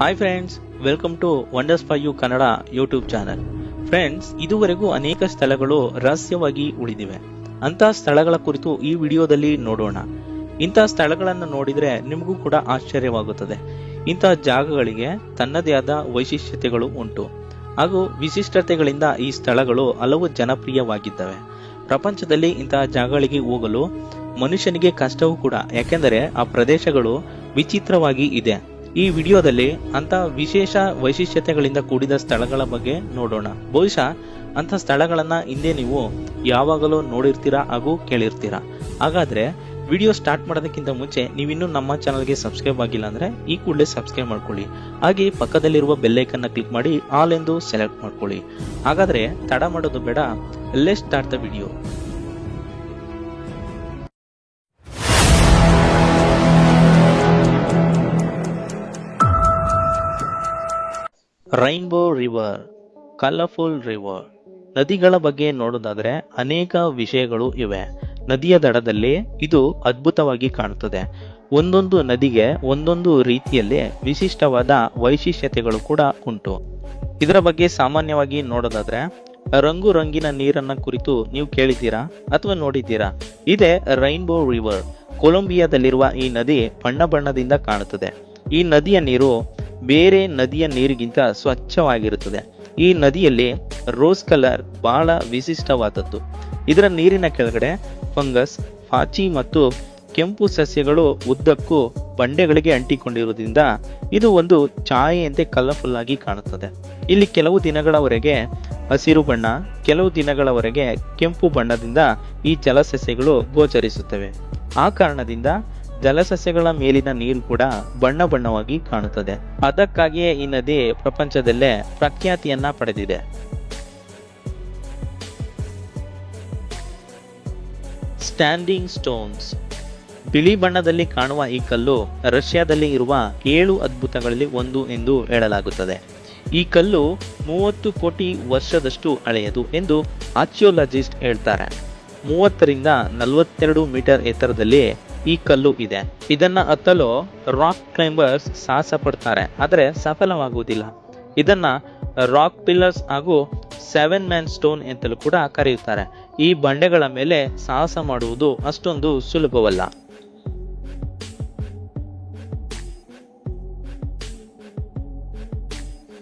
Hi friends welcome to wonders for you Kannada YouTube channel friends ಇದುವರೆಗೂ ಅನೇಕ ಸ್ಥಳಗಳು ರಹಸ್ಯವಾಗಿ ಉಳಿದಿವೆ. ಅಂತ ಸ್ಥಳಗಳ ಕುರಿತು ಈ ವಿಡಿಯೋದಲ್ಲಿ ನೋಡೋಣ. ಇಂತಹ ಸ್ಥಳಗಳನ್ನು ನೋಡಿದ್ರೆ ನಿಮಗೂ ಕೂಡ ಆಶ್ಚರ್ಯವಾಗುತ್ತದೆ. ಇಂತಹ ಜಾಗಗಳಿಗೆ ತನ್ನದೇ ಆದ ವೈಶಿಷ್ಟ್ಯತೆಗಳು ಉಂಟು. ಹಾಗೂ ವಿಶಿಷ್ಟತೆಗಳಿಂದ ಈ ಸ್ಥಳಗಳು ಹಲವು ಜನಪ್ರಿಯವಾಗಿದ್ದವೆ. ಪ್ರಪಂಚದಲ್ಲಿ ಇಂತಹ ಜಾಗಗಳಿಗೆ ಹೋಗಲು ಮನುಷ್ಯನಿಗೆ ಕಷ್ಟವೂ ಕೂಡ. ಯಾಕೆಂದರೆ ಆ ಪ್ರದೇಶಗಳು ವಿಚಿತ್ರವಾಗಿ ಇದೆ. ಈ ವಿಡಿಯೋದಲ್ಲಿ ಅಂತ ವಿಶೇಷ ವೈಶಿಷ್ಟ್ಯತೆಗಳಿಂದ ಕೂಡಿದ ಸ್ಥಳಗಳ ಬಗ್ಗೆ ನೋಡೋಣ. ಬಹುಶಃ ಅಂತ ಸ್ಥಳಗಳನ್ನ ಹಿಂದೆ ನೀವು ಯಾವಾಗಲೂ ನೋಡಿರ್ತೀರಾ ಹಾಗೂ ಕೇಳಿರ್ತೀರಾ. ಹಾಗಾದ್ರೆ ವಿಡಿಯೋ ಸ್ಟಾರ್ಟ್ ಮಾಡೋದಕ್ಕಿಂತ ಮುಂಚೆ ನೀವಿನ್ನೂ ನಮ್ಮ ಚಾನಲ್ಗೆ ಸಬ್ಸ್ಕ್ರೈಬ್ ಆಗಿಲ್ಲ ಅಂದ್ರೆ ಈ ಕೂಡಲೇ ಸಬ್ಸ್ಕ್ರೈಬ್ ಮಾಡ್ಕೊಳ್ಳಿ. ಹಾಗೆ ಪಕ್ಕದಲ್ಲಿರುವ ಬೆಲ್ಲೈಕನ್ನ ಕ್ಲಿಕ್ ಮಾಡಿ ಆಲ್ ಎಂದು ಸೆಲೆಕ್ಟ್ ಮಾಡ್ಕೊಳ್ಳಿ. ಹಾಗಾದ್ರೆ ತಡ ಮಾಡೋದು ಬೇಡ. Let start the video. Rainbow river colourful river ನದಿಗಳ ಬಗ್ಗೆ ನೋಡೋದಾದ್ರೆ ಅನೇಕ ವಿಷಯಗಳು ಇವೆ. ನದಿಯ ದಡದಲ್ಲಿ ಇದು ಅದ್ಭುತವಾಗಿ ಕಾಣುತ್ತದೆ. ಒಂದೊಂದು ನದಿಗೆ ಒಂದೊಂದು ರೀತಿಯಲ್ಲಿ ವಿಶಿಷ್ಟವಾದ ವೈಶಿಷ್ಟ್ಯತೆಗಳು ಕೂಡ ಉಂಟು. ಇದರ ಬಗ್ಗೆ ಸಾಮಾನ್ಯವಾಗಿ ನೋಡೋದಾದ್ರೆ ರಂಗು ರಂಗಿನ ನೀರನ್ನ ಕುರಿತು ನೀವು ಕೇಳಿದ್ದೀರಾ ಅಥವಾ ನೋಡಿದ್ದೀರಾ? ಇದೇ ರೈನ್ಬೋ ರಿವರ್ ಕೊಲಂಬಿಯಾದಲ್ಲಿರುವ ಈ ನದಿ ಬಣ್ಣ ಬಣ್ಣದಿಂದ ಕಾಣುತ್ತದೆ. ಈ ನದಿಯ ನೀರು ಬೇರೆ ನದಿಯ ನೀರಿಗಿಂತ ಸ್ವಚ್ಛವಾಗಿರುತ್ತದೆ. ಈ ನದಿಯಲ್ಲಿ ರೋಸ್ ಕಲರ್ ಬಹಳ ವಿಶಿಷ್ಟವಾದದ್ದು. ಇದರ ನೀರಿನ ಕೆಳಗಡೆ ಫಂಗಸ್, ಪಾಚಿ ಮತ್ತು ಕೆಂಪು ಸಸ್ಯಗಳು ಉದ್ದಕ್ಕೂ ಬಂಡೆಗಳಿಗೆ ಅಂಟಿಕೊಂಡಿರುವುದರಿಂದ ಇದು ಒಂದು ಛಾಯೆಯಂತೆ ಕಲರ್ಫುಲ್ ಆಗಿ ಕಾಣುತ್ತದೆ. ಇಲ್ಲಿ ಕೆಲವು ದಿನಗಳವರೆಗೆ ಹಸಿರು ಬಣ್ಣ, ಕೆಲವು ದಿನಗಳವರೆಗೆ ಕೆಂಪು ಬಣ್ಣದಿಂದ ಈ ಜಲಸಸ್ಯಗಳು ಗೋಚರಿಸುತ್ತವೆ. ಆ ಕಾರಣದಿಂದ ಜಲಸಸ್ಯಗಳ ಮೇಲಿನ ನೀರು ಕೂಡ ಬಣ್ಣ ಬಣ್ಣವಾಗಿ ಕಾಣುತ್ತದೆ. ಅದಕ್ಕಾಗಿಯೇ ಈ ನದಿ ಪ್ರಪಂಚದಲ್ಲೇ ಪ್ರಖ್ಯಾತಿಯನ್ನ ಪಡೆದಿದೆ. ಸ್ಟ್ಯಾಂಡಿಂಗ್ ಸ್ಟೋನ್ಸ್ ಬಿಳಿ ಬಣ್ಣದಲ್ಲಿ ಕಾಣುವ ಈ ಕಲ್ಲು ರಷ್ಯಾದಲ್ಲಿ ಇರುವ ಏಳು ಅದ್ಭುತಗಳಲ್ಲಿ ಒಂದು ಎಂದು ಹೇಳಲಾಗುತ್ತದೆ. ಈ ಕಲ್ಲು ಮೂವತ್ತು ಕೋಟಿ ವರ್ಷದಷ್ಟು ಹಳೆಯದು ಎಂದು ಆರ್ಚಿಯೋಲಜಿಸ್ಟ್ ಹೇಳ್ತಾರೆ. ಮೂವತ್ತರಿಂದ ನಲವತ್ತೆರಡು ಮೀಟರ್ ಎತ್ತರದಲ್ಲಿ ಈ ಕಲ್ಲು ಇದೆ. ಇದನ್ನ ಹತ್ತಲು ರಾಕ್ ಕ್ಲೈಂಬರ್ಸ್ ಸಾಹಸ ಪಡ್ತಾರೆ ಆದರೆ ಸಫಲವಾಗುವುದಿಲ್ಲ. ಇದನ್ನ ರಾಕ್ ಪಿಲ್ಲರ್ಸ್ ಹಾಗೂ ಸೆವೆನ್ ಮ್ಯಾನ್ ಸ್ಟೋನ್ ಅಂತಲೂ ಕೂಡ ಕರೆಯುತ್ತಾರೆ. ಈ ಬಂಡೆಗಳ ಮೇಲೆ ಸಾಹಸ ಮಾಡುವುದು ಅಷ್ಟೊಂದು ಸುಲಭವಲ್ಲ.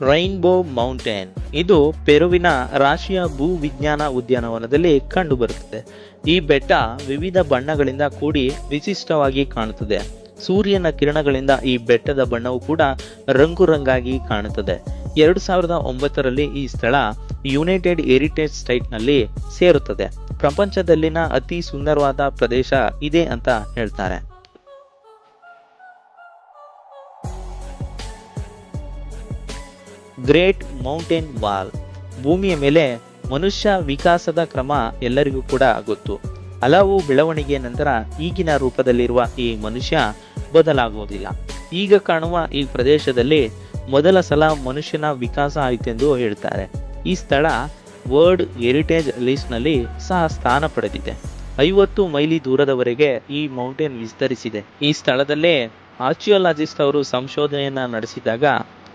ರೈನ್ಬೋ ಮೌಂಟೇನ್ ಇದು ಪೆರುವಿನ ರಾಶಿಯ ಭೂ ವಿಜ್ಞಾನ ಉದ್ಯಾನವನದಲ್ಲಿ ಕಂಡುಬರುತ್ತದೆ. ಈ ಬೆಟ್ಟ ವಿವಿಧ ಬಣ್ಣಗಳಿಂದ ಕೂಡಿ ವಿಶಿಷ್ಟವಾಗಿ ಕಾಣುತ್ತದೆ. ಸೂರ್ಯನ ಕಿರಣಗಳಿಂದ ಈ ಬೆಟ್ಟದ ಬಣ್ಣವು ಕೂಡ ರಂಗು ರಂಗಾಗಿ ಕಾಣುತ್ತದೆ. ಎರಡು ಸಾವಿರದ ಒಂಬತ್ತರಲ್ಲಿ ಈ ಸ್ಥಳ ಯುನೈಟೆಡ್ ಹೆರಿಟೇಜ್ ಸ್ಟೇಟ್ನಲ್ಲಿ ಸೇರುತ್ತದೆ. ಪ್ರಪಂಚದಲ್ಲಿನ ಅತಿ ಸುಂದರವಾದ ಪ್ರದೇಶ ಇದೆ ಅಂತ ಹೇಳ್ತಾರೆ. ಗ್ರೇಟ್ ಮೌಂಟೇನ್ ವಾಲ್ ಭೂಮಿಯ ಮೇಲೆ ಮನುಷ್ಯ ವಿಕಾಸದ ಕ್ರಮ ಎಲ್ಲರಿಗೂ ಕೂಡ ಗೊತ್ತು. ಹಲವು ಬೆಳವಣಿಗೆಯ ನಂತರ ಈಗಿನ ರೂಪದಲ್ಲಿರುವ ಈ ಮನುಷ್ಯ ಬದಲಾಗುವುದಿಲ್ಲ. ಈಗ ಕಾಣುವ ಈ ಪ್ರದೇಶದಲ್ಲಿ ಮೊದಲ ಸಲ ಮನುಷ್ಯನ ವಿಕಾಸ ಆಯಿತೆಂದು ಹೇಳ್ತಾರೆ. ಈ ಸ್ಥಳ ವರ್ಲ್ಡ್ ಹೆರಿಟೇಜ್ ಲಿಸ್ಟ್ನಲ್ಲಿ ಸಹ ಸ್ಥಾನ ಪಡೆದಿದೆ. ಐವತ್ತು ಮೈಲಿ ದೂರದವರೆಗೆ ಈ ಮೌಂಟೇನ್ ವಿಸ್ತರಿಸಿದೆ. ಈ ಸ್ಥಳದಲ್ಲೇ ಆರ್ಚಿಯೋಲಾಜಿಸ್ಟ್ ಅವರು ಸಂಶೋಧನೆಯನ್ನ ನಡೆಸಿದಾಗ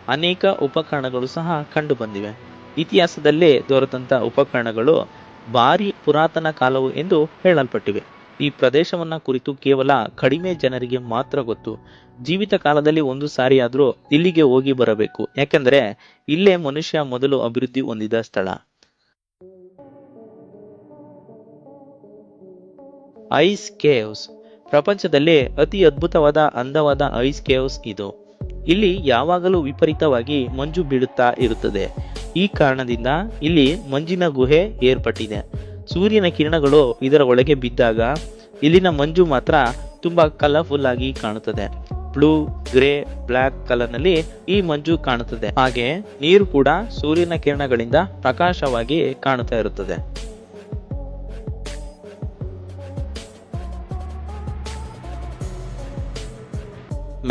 ಅನೇಕ ಉಪಕರಣಗಳು ಸಹ ಕಂಡು ಬಂದಿವೆ. ಇತಿಹಾಸದಲ್ಲೇ ದೊರೆತಂಥ ಉಪಕರಣಗಳು ಭಾರಿ ಪುರಾತನ ಕಾಲವು ಎಂದು ಹೇಳಲ್ಪಟ್ಟಿವೆ. ಈ ಪ್ರದೇಶವನ್ನ ಕುರಿತು ಕೇವಲ ಕಡಿಮೆ ಜನರಿಗೆ ಮಾತ್ರ ಗೊತ್ತು. ಜೀವಿತ ಕಾಲದಲ್ಲಿ ಒಂದು ಸಾರಿಯಾದರೂ ಇಲ್ಲಿಗೆ ಹೋಗಿ ಬರಬೇಕು. ಯಾಕೆಂದರೆ ಇಲ್ಲೇ ಮನುಷ್ಯ ಮೊದಲು ಅಭಿವೃದ್ಧಿ ಹೊಂದಿದ ಸ್ಥಳ. Ice caves. ಪ್ರಪಂಚದಲ್ಲಿ ಅತಿ ಅದ್ಭುತವಾದ ಅಂದವಾದ ಐಸ್ ಕೇವ್ಸ್ ಇದು. ಇಲ್ಲಿ ಯಾವಾಗಲೂ ವಿಪರೀತವಾಗಿ ಮಂಜು ಬೀಳುತ್ತಾ ಇರುತ್ತದೆ. ಈ ಕಾರಣದಿಂದ ಇಲ್ಲಿ ಮಂಜಿನ ಗುಹೆ ಏರ್ಪಟ್ಟಿದೆ. ಸೂರ್ಯನ ಕಿರಣಗಳು ಇದರ ಒಳಗೆ ಬಿದ್ದಾಗ ಇಲ್ಲಿನ ಮಂಜು ಮಾತ್ರ ತುಂಬಾ ಕಲರ್ಫುಲ್ ಆಗಿ ಕಾಣುತ್ತದೆ. ಬ್ಲೂ ಗ್ರೇ ಬ್ಲ್ಯಾಕ್ ಕಲರ್ನಲ್ಲಿ ಈ ಮಂಜು ಕಾಣುತ್ತದೆ. ಹಾಗೆ ನೀರು ಕೂಡ ಸೂರ್ಯನ ಕಿರಣಗಳಿಂದ ಪ್ರಕಾಶವಾಗಿ ಕಾಣುತ್ತಾ ಇರುತ್ತದೆ.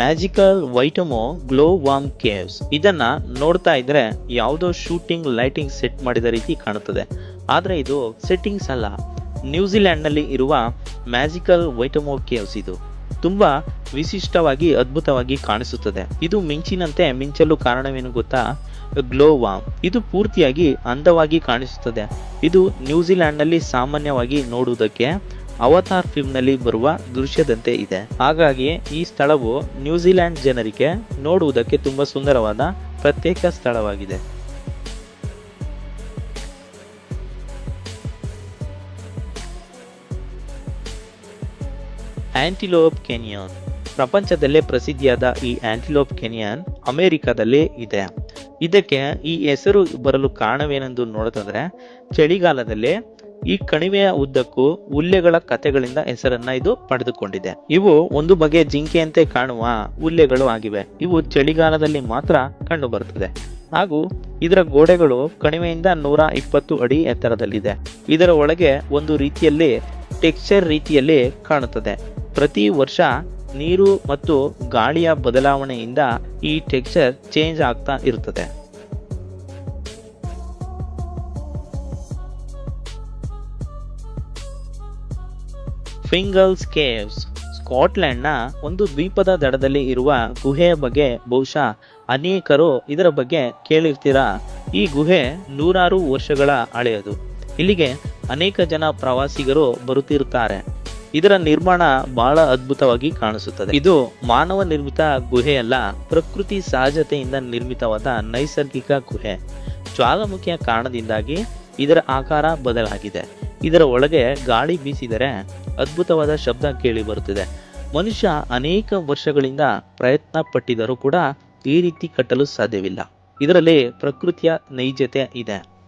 Magical Waitomo glow worm caves. ಇದನ್ನ ನೋಡ್ತಾ ಇದ್ರೆ ಯಾವುದೋ ಶೂಟಿಂಗ್ ಲೈಟಿಂಗ್ ಸೆಟ್ ಮಾಡಿದ ರೀತಿ ಕಾಣುತ್ತದೆ. ಆದರೆ ಇದು ಸೆಟ್ಟಿಂಗ್ಸ್ ಅಲ್ಲ. ನ್ಯೂಜಿಲೆಂಡ್ನಲ್ಲಿ ಇರುವ ಮ್ಯಾಜಿಕಲ್ ವೈಟಮೋ ಕೇವ್ಸ್ ಇದು. ತುಂಬಾ ವಿಶಿಷ್ಟವಾಗಿ ಅದ್ಭುತವಾಗಿ ಕಾಣಿಸುತ್ತದೆ. ಇದು ಮಿಂಚಿನಂತೆ ಮಿಂಚಲು ಕಾರಣವೇನು ಗೊತ್ತಾ? ಗ್ಲೋ ವಾಮ್ ಇದು ಪೂರ್ತಿಯಾಗಿ ಅಂದವಾಗಿ ಕಾಣಿಸುತ್ತದೆ. ಇದು ನ್ಯೂಜಿಲ್ಯಾಂಡ್ನಲ್ಲಿ ಸಾಮಾನ್ಯವಾಗಿ ನೋಡುವುದಕ್ಕೆ ಅವತಾರ್ ಫಿಲ್ಮ್ನಲ್ಲಿ ಬರುವ ದೃಶ್ಯದಂತೆ ಇದೆ. ಹಾಗಾಗಿ ಈ ಸ್ಥಳವು ನ್ಯೂಜಿಲೆಂಡ್ ಜನರಿಗೆ ನೋಡುವುದಕ್ಕೆ ತುಂಬಾ ಸುಂದರವಾದ ಪ್ರತ್ಯೇಕ ಸ್ಥಳವಾಗಿದೆ. ಆಂಟಿಲೋಪ್ ಕೆನಿಯಾನ್. ಪ್ರಪಂಚದಲ್ಲೇ ಪ್ರಸಿದ್ಧಿಯಾದ ಈ ಆಂಟಿಲೋಪ್ ಕೆನಿಯಾನ್ ಅಮೆರಿಕದಲ್ಲೇ ಇದೆ. ಇದಕ್ಕೆ ಈ ಹೆಸರು ಬರಲು ಕಾರಣವೇನೆಂದು ನೋಡೋದಾದ್ರೆ, ಚಳಿಗಾಲದಲ್ಲಿ ಈ ಕಣಿವೆಯ ಉದ್ದಕ್ಕೂ ಉಲ್ಲೆಗಳ ಕಥೆಗಳಿಂದ ಹೆಸರನ್ನ ಇದು ಪಡೆದುಕೊಂಡಿದೆ. ಇವು ಒಂದು ಬಗೆಯ ಜಿಂಕೆಯಂತೆ ಕಾಣುವ ಉಲ್ಲೆಗಳು ಆಗಿವೆ. ಇವು ಚಳಿಗಾಲದಲ್ಲಿ ಮಾತ್ರ ಕಂಡು ಬರುತ್ತದೆ ಹಾಗೂ ಇದರ ಗೋಡೆಗಳು ಕಣಿವೆಯಿಂದ ನೂರ ಇಪ್ಪತ್ತು ಅಡಿ ಎತ್ತರದಲ್ಲಿದೆ. ಇದರ ಒಳಗೆ ಒಂದು ರೀತಿಯಲ್ಲಿ ಟೆಕ್ಸ್ಚರ್ ರೀತಿಯಲ್ಲಿ ಕಾಣುತ್ತದೆ. ಪ್ರತಿ ವರ್ಷ ನೀರು ಮತ್ತು ಗಾಳಿಯ ಬದಲಾವಣೆಯಿಂದ ಈ ಟೆಕ್ಸ್ಚರ್ ಚೇಂಜ್ ಆಗ್ತಾ ಇರುತ್ತದೆ. ಫಿಂಗಲ್ಸ್ ಕೇವ್ಸ್ ಸ್ಕಾಟ್ಲೆಂಡ್ನ ಒಂದು ದ್ವೀಪದ ದಡದಲ್ಲಿ ಇರುವ ಗುಹೆಯ ಬಗ್ಗೆ ಬಹುಶಃ ಅನೇಕರು ಇದರ ಬಗ್ಗೆ ಕೇಳಿರ್ತೀರಾ? ಈ ಗುಹೆ ನೂರಾರು ವರ್ಷಗಳ ಹಳೆಯದು. ಇಲ್ಲಿಗೆ ಅನೇಕ ಜನ ಪ್ರವಾಸಿಗರು ಬರುತ್ತಿರುತ್ತಾರೆ. ಇದರ ನಿರ್ಮಾಣ ಬಹಳ ಅದ್ಭುತವಾಗಿ ಕಾಣಿಸುತ್ತದೆ. ಇದು ಮಾನವ ನಿರ್ಮಿತ ಗುಹೆಯಲ್ಲ, ಪ್ರಕೃತಿ ಸಹಜತೆಯಿಂದ ನಿರ್ಮಿತವಾದ ನೈಸರ್ಗಿಕ ಗುಹೆ. ಜ್ವಾಲಾಮುಖಿಯ ಕಾರಣದಿಂದಾಗಿ ಇದರ ಆಕಾರ ಬದಲಾಗಿದೆ. ಇದರ ಒಳಗೆ ಗಾಳಿ ಬೀಸಿದರೆ ಅದ್ಭುತವಾದ ಶಬ್ದ ಕೇಳಿ ಬರುತ್ತಿದೆ. ಮನುಷ್ಯ ಅನೇಕ ವರ್ಷಗಳಿಂದ ಪ್ರಯತ್ನ ಪಟ್ಟಿದರೂ ಕೂಡ ಈ ರೀತಿ ಕಟ್ಟಲು ಸಾಧ್ಯವಿಲ್ಲ. ಇದರಲ್ಲಿ ಪ್ರಕೃತಿಯ ನೈಜತೆ ಇದೆ.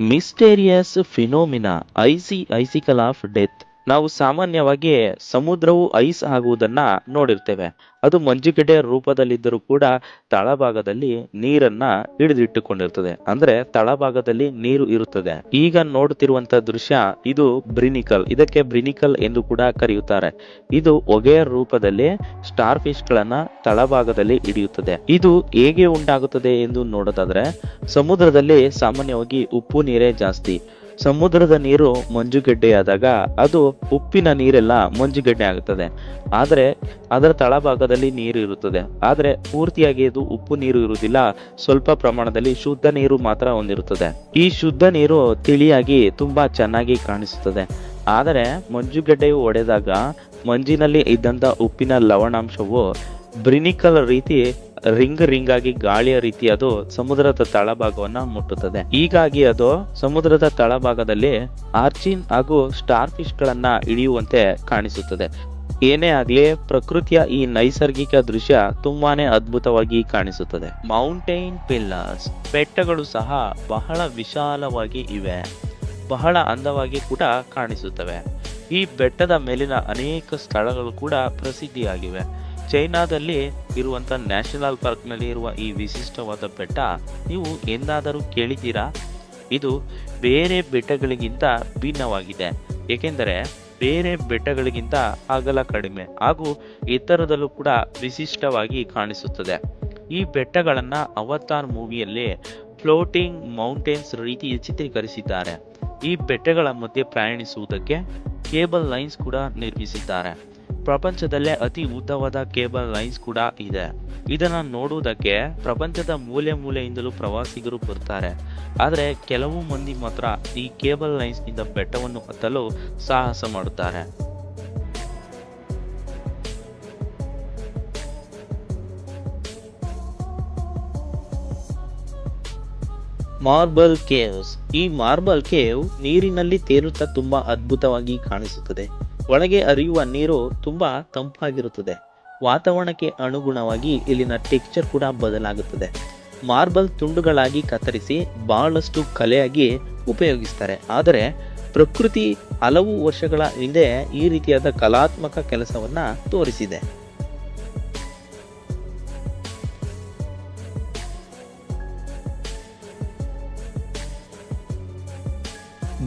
Mysterious phenomena IC icicle of death ನಾವು ಸಾಮಾನ್ಯವಾಗಿ ಸಮುದ್ರವು ಐಸ್ ಆಗುವುದನ್ನ ನೋಡಿರ್ತೇವೆ. ಅದು ಮಂಜುಗಡ್ಡೆಯ ರೂಪದಲ್ಲಿದ್ದರೂ ಕೂಡ ತಳಭಾಗದಲ್ಲಿ ನೀರನ್ನ ಹಿಡಿದಿಟ್ಟುಕೊಂಡಿರ್ತದೆ. ಅಂದ್ರೆ ತಳಭಾಗದಲ್ಲಿ ನೀರು ಇರುತ್ತದೆ. ಈಗ ನೋಡುತ್ತಿರುವಂತ ದೃಶ್ಯ ಇದು ಬ್ರಿನಿಕಲ್. ಇದಕ್ಕೆ ಬ್ರಿನಿಕಲ್ ಎಂದು ಕೂಡ ಕರೆಯುತ್ತಾರೆ. ಇದು ಹೊಗೆಯ ರೂಪದಲ್ಲಿ ಸ್ಟಾರ್ ಫಿಶ್ ಗಳನ್ನ ತಳಭಾಗದಲ್ಲಿ ಹಿಡಿಯುತ್ತದೆ. ಇದು ಹೇಗೆ ಉಂಟಾಗುತ್ತದೆ ಎಂದು ನೋಡೋದಾದ್ರೆ, ಸಮುದ್ರದಲ್ಲಿ ಸಾಮಾನ್ಯವಾಗಿ ಉಪ್ಪು ನೀರೇ ಜಾಸ್ತಿ. ಸಮುದ್ರದ ನೀರು ಮಂಜುಗಡ್ಡೆಯಾದಾಗ ಅದು ಉಪ್ಪಿನ ನೀರೆಲ್ಲ ಮಂಜುಗಡ್ಡೆ ಆಗುತ್ತದೆ ಆದರೆ ಅದರ ತಳಭಾಗದಲ್ಲಿ ನೀರು ಇರುತ್ತದೆ. ಆದರೆ ಪೂರ್ತಿಯಾಗಿ ಅದು ಉಪ್ಪು ನೀರು ಇರುವುದಿಲ್ಲ. ಸ್ವಲ್ಪ ಪ್ರಮಾಣದಲ್ಲಿ ಶುದ್ಧ ನೀರು ಮಾತ್ರ ಹೊಂದಿರುತ್ತದೆ. ಈ ಶುದ್ಧ ನೀರು ತಿಳಿಯಾಗಿ ತುಂಬಾ ಚೆನ್ನಾಗಿ ಕಾಣಿಸುತ್ತದೆ. ಆದರೆ ಮಂಜುಗಡ್ಡೆಯು ಒಡೆದಾಗ ಮಂಜಿನಲ್ಲಿ ಇದ್ದಂತ ಉಪ್ಪಿನ ಲವಣಾಂಶವು ಬ್ರಿನಿಕಲ್ ರೀತಿ, ರಿಂಗ್ ರಿಂಗ್ ಆಗಿ ಗಾಳಿಯ ರೀತಿ ಅದು ಸಮುದ್ರದ ತಳಭಾಗವನ್ನ ಮುಟ್ಟುತ್ತದೆ. ಹೀಗಾಗಿ ಅದು ಸಮುದ್ರದ ತಳಭಾಗದಲ್ಲಿ ಆರ್ಚಿನ್ ಹಾಗೂ ಸ್ಟಾರ್ ಫಿಶ್ ಗಳನ್ನ ಇಳಿಯುವಂತೆ ಕಾಣಿಸುತ್ತದೆ. ಏನೇ ಆಗ್ಲಿ, ಪ್ರಕೃತಿಯ ಈ ನೈಸರ್ಗಿಕ ದೃಶ್ಯ ತುಂಬಾನೇ ಅದ್ಭುತವಾಗಿ ಕಾಣಿಸುತ್ತದೆ. ಮೌಂಟೈನ್ ಪಿಲ್ಲರ್ಸ್ ಬೆಟ್ಟಗಳು ಸಹ ಬಹಳ ವಿಶಾಲವಾಗಿ ಇವೆ. ಬಹಳ ಅಂದವಾಗಿ ಕೂಡ ಕಾಣಿಸುತ್ತವೆ. ಈ ಬೆಟ್ಟದ ಮೇಲಿನ ಅನೇಕ ಸ್ಥಳಗಳು ಕೂಡ ಪ್ರಸಿದ್ಧಿಯಾಗಿವೆ. ಚೈನಾದಲ್ಲಿ ಇರುವಂತ ನ್ಯಾಷನಲ್ ಪಾರ್ಕ್ನಲ್ಲಿ ಇರುವ ಈ ವಿಶಿಷ್ಟವಾದ ಬೆಟ್ಟ, ನೀವು ಎಂದಾದರೂ ಕೇಳಿದ್ದೀರಾ? ಇದು ಬೇರೆ ಬೆಟ್ಟಗಳಿಗಿಂತ ಭಿನ್ನವಾಗಿದೆ. ಏಕೆಂದರೆ ಬೇರೆ ಬೆಟ್ಟಗಳಿಗಿಂತ ಅಗಲ ಕಡಿಮೆ ಹಾಗೂ ಎತ್ತರದಲ್ಲೂ ಕೂಡ ವಿಶಿಷ್ಟವಾಗಿ ಕಾಣಿಸುತ್ತದೆ. ಈ ಬೆಟ್ಟಗಳನ್ನು ಅವತಾರ್ ಮೂವಿಯಲ್ಲಿ ಫ್ಲೋಟಿಂಗ್ ಮೌಂಟೇನ್ಸ್ ರೀತಿ ಚಿತ್ರೀಕರಿಸಿದ್ದಾರೆ. ಈ ಬೆಟ್ಟಗಳ ಮಧ್ಯೆ ಪ್ರಯಾಣಿಸುವುದಕ್ಕೆ ಕೇಬಲ್ ಲೈನ್ಸ್ ಕೂಡ ನಿರ್ಮಿಸಿದ್ದಾರೆ. ಪ್ರಪಂಚದಲ್ಲೇ ಅತಿ ಉದ್ದವಾದ ಕೇಬಲ್ ಲೈನ್ಸ್ ಕೂಡ ಇದೆ. ಇದನ್ನು ನೋಡುವುದಕ್ಕೆ ಪ್ರಪಂಚದ ಮೂಲೆ ಮೂಲೆಯಿಂದಲೂ ಪ್ರವಾಸಿಗರು ಬರ್ತಾರೆ. ಆದರೆ ಕೆಲವು ಮಂದಿ ಮಾತ್ರ ಈ ಕೇಬಲ್ ಲೈನ್ಸ್ನಿಂದ ಬೆಟ್ಟವನ್ನು ಹತ್ತಲು ಸಾಹಸ ಮಾಡುತ್ತಾರೆ. Marble caves. ಈ ಮಾರ್ಬಲ್ ಕೇವ್ ನೀರಿನಲ್ಲಿ ತೇಲುತ್ತಾ ತುಂಬಾ ಅದ್ಭುತವಾಗಿ ಕಾಣಿಸುತ್ತದೆ. ಒಳಗೆ ಹರಿಯುವ ನೀರು ತುಂಬ ತಂಪಾಗಿರುತ್ತದೆ. ವಾತಾವರಣಕ್ಕೆ ಅನುಗುಣವಾಗಿ ಇಲ್ಲಿನ ಟೆಕ್ಸ್ಚರ್ ಕೂಡ ಬದಲಾಗುತ್ತದೆ. ಮಾರ್ಬಲ್ ತುಂಡುಗಳಾಗಿ ಕತ್ತರಿಸಿ ಬಹಳಷ್ಟು ಕಲೆಯಾಗಿ ಉಪಯೋಗಿಸ್ತಾರೆ. ಆದರೆ ಪ್ರಕೃತಿ ಹಲವು ವರ್ಷಗಳ ಹಿಂದೆ ಈ ರೀತಿಯಾದ ಕಲಾತ್ಮಕ ಕೆಲಸವನ್ನು ತೋರಿಸಿದೆ.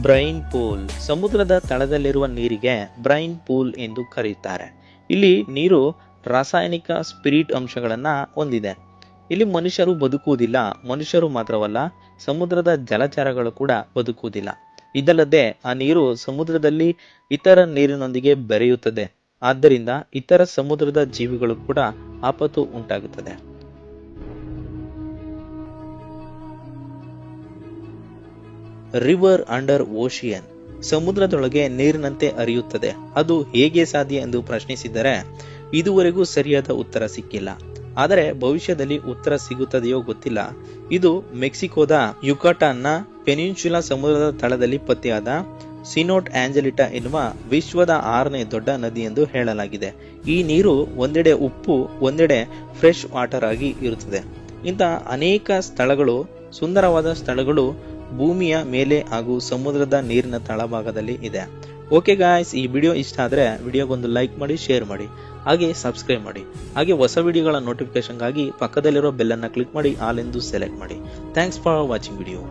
Brine pool. ಸಮುದ್ರದ ತಳದಲ್ಲಿರುವ ನೀರಿಗೆ ಬ್ರೈನ್ ಪೂಲ್ ಎಂದು ಕರೆಯುತ್ತಾರೆ ಇಲ್ಲಿ ನೀರು ರಾಸಾಯನಿಕ ಸ್ಪಿರಿಟ್ ಅಂಶಗಳನ್ನು ಹೊಂದಿದೆ. ಇಲ್ಲಿ ಮನುಷ್ಯರು ಬದುಕುವುದಿಲ್ಲ. ಮನುಷ್ಯರು ಮಾತ್ರವಲ್ಲ, ಸಮುದ್ರದ ಜಲಚರಗಳು ಕೂಡ ಬದುಕುವುದಿಲ್ಲ. ಇದಲ್ಲದೆ ಆ ನೀರು ಸಮುದ್ರದಲ್ಲಿ ಇತರ ನೀರಿನೊಂದಿಗೆ ಬೆರೆಯುತ್ತದೆ. ಆದ್ದರಿಂದ ಇತರ ಸಮುದ್ರದ ಜೀವಿಗಳು ಕೂಡ ಆಪತ್ತು ಉಂಟಾಗುತ್ತದೆ. ರಿವರ್ ಅಂಡರ್ ಓಷಿಯನ್ ಸಮುದ್ರದೊಳಗೆ ನೀರಿನಂತೆ ಹರಿಯುತ್ತದೆ. ಅದು ಹೇಗೆ ಸಾಧ್ಯ ಎಂದು ಪ್ರಶ್ನಿಸಿದರೆ, ಇದುವರೆಗೂ ಸರಿಯಾದ ಉತ್ತರ ಸಿಕ್ಕಿಲ್ಲ. ಆದರೆ ಭವಿಷ್ಯದಲ್ಲಿ ಉತ್ತರ ಸಿಗುತ್ತದೆಯೋ ಗೊತ್ತಿಲ್ಲ. ಇದು ಮೆಕ್ಸಿಕೋದ ಯುಕಾಟಾನ್ನ ಪೆನಿನ್ಶುಲಾ ಸಮುದ್ರದ ತಳದಲ್ಲಿ ಪತ್ತೆಯಾದ ಸಿನೋಟ್ ಆಂಜಲಿಟಾ ಎನ್ನುವ ವಿಶ್ವದ ಆರನೇ ದೊಡ್ಡ ನದಿ ಎಂದು ಹೇಳಲಾಗಿದೆ. ಈ ನೀರು ಒಂದೆಡೆ ಉಪ್ಪು, ಒಂದೆಡೆ ಫ್ರೆಶ್ ವಾಟರ್ ಆಗಿ ಇರುತ್ತದೆ. ಇಂತಹ ಅನೇಕ ಸ್ಥಳಗಳು, ಸುಂದರವಾದ ಸ್ಥಳಗಳು ಭೂಮಿಯ ಮೇಲೆ ಹಾಗೂ ಸಮುದ್ರದ ನೀರಿನ ತಳಭಾಗದಲ್ಲಿ ಇದೆ. ಓಕೆ ಗಾಯ್ಸ್ ಈ ವಿಡಿಯೋ ಇಷ್ಟ ಆದರೆ ವಿಡಿಯೋಗೊಂದು ಲೈಕ್ ಮಾಡಿ ಶೇರ್ ಮಾಡಿ, ಹಾಗೆ ಸಬ್ಸ್ಕ್ರೈಬ್ ಮಾಡಿ. ಹಾಗೆ ಹೊಸ ವಿಡಿಯೋಗಳ ನೋಟಿಫಿಕೇಶನ್ಗಾಗಿ ಪಕ್ಕದಲ್ಲಿರೋ ಬೆಲ್ಲನ್ನು ಕ್ಲಿಕ್ ಮಾಡಿ, ಆಲ್ ಎಂದು ಸೆಲೆಕ್ಟ್ ಮಾಡಿ. Thanks for watching video